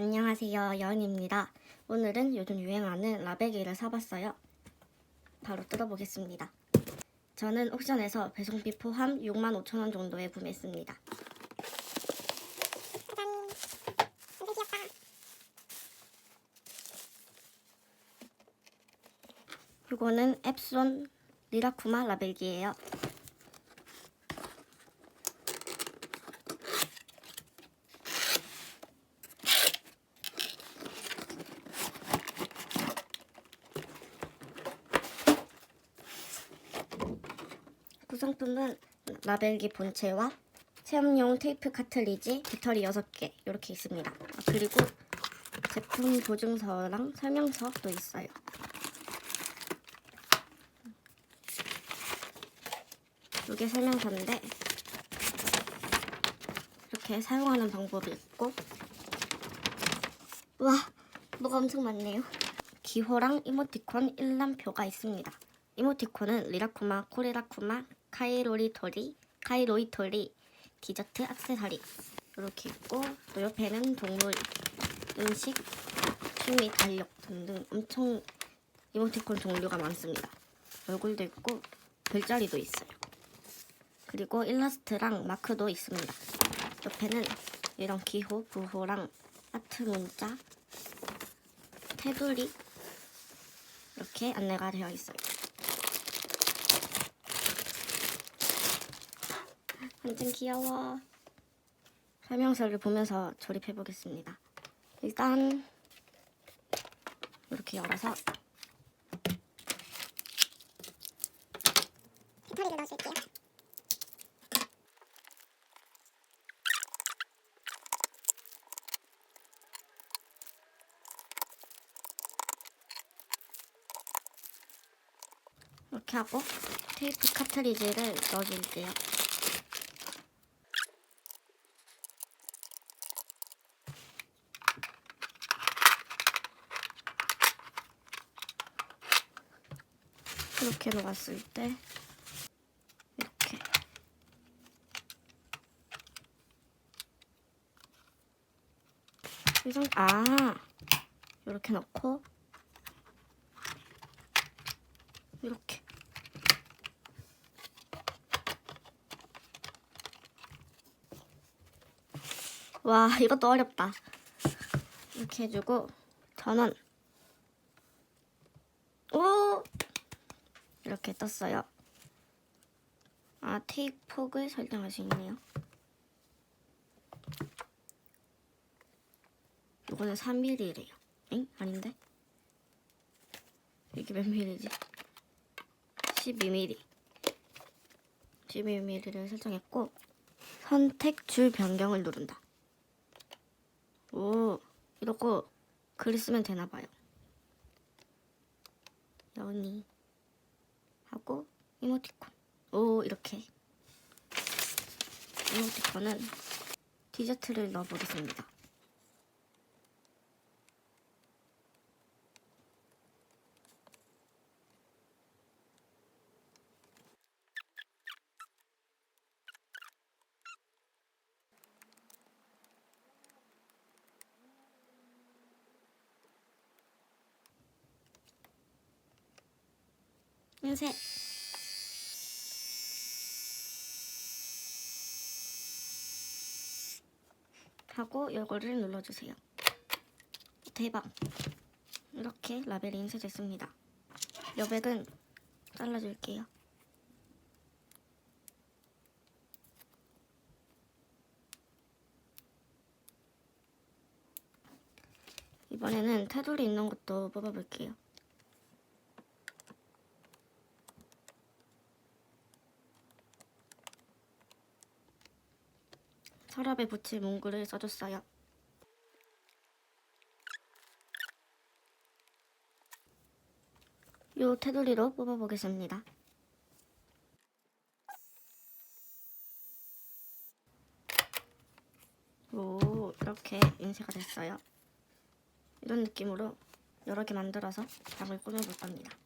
안녕하세요. 여은입니다. 오늘은 요즘 유행하는 라베기를 사봤어요. 바로 뜯어보겠습니다. 저는 옥션에서 배송비 포함 65,000원 정도에 구매했습니다. 이거는 앱손 리라쿠마 라벨기예요. 구성품은 라벨기 본체와 체험용 테이프 카틀리지, 배터리 6개 이렇게 있습니다. 아, 그리고 제품 보증서랑 설명서도 있어요. 이게 설명서인데 이렇게 사용하는 방법이 있고 와 뭐가 엄청 많네요. 기호랑 이모티콘 일람표가 있습니다. 이모티콘은 리라쿠마, 코리라쿠마, 카이로리토리, 카이로이토리, 디저트 액세서리 이렇게 있고 또 옆에는 동물, 음식, 취미, 달력 등등 엄청 이모티콘 종류가 많습니다. 얼굴도 있고 별자리도 있어요. 그리고 일러스트랑 마크도 있습니다. 옆에는 이런 기호, 부호랑 하트 문자, 테두리 이렇게 안내가 되어 있어요. 완전 귀여워. 설명서를 보면서 조립해 보겠습니다. 일단 이렇게 열어서 배터리를 넣어줄게요. 이렇게 하고 테이프 카트리지를 넣어줄게요. 이렇게 놓았을 때. 이렇게. 이 정도 아 이렇게 넣고. 이렇게. 와 이것도 어렵다. 이렇게 해주고 전원 오 이렇게 떴어요. 아 테이프 폭을 설정할 수 있네요. 이거는 3mm래요. 엥? 아닌데? 이게 몇 mm지? 12mm 12mm를 설정했고 선택 줄 변경을 누른다. 오 이러고 글을 쓰면 되나봐요. 연이 하고 이모티콘. 오 이렇게. 이모티콘은 디저트를 넣어보겠습니다 인쇄 하고 요거를 눌러주세요. 대박! 이렇게 라벨이 인쇄됐습니다. 여백은 잘라줄게요. 이번에는 테두리 있는 것도 뽑아볼게요. 서랍에 붙일 문구를 써줬어요. 요 테두리로 뽑아보겠습니다. 오, 이렇게 인쇄가 됐어요. 이런 느낌으로 여러 개 만들어서 방을 꾸며볼 겁니다.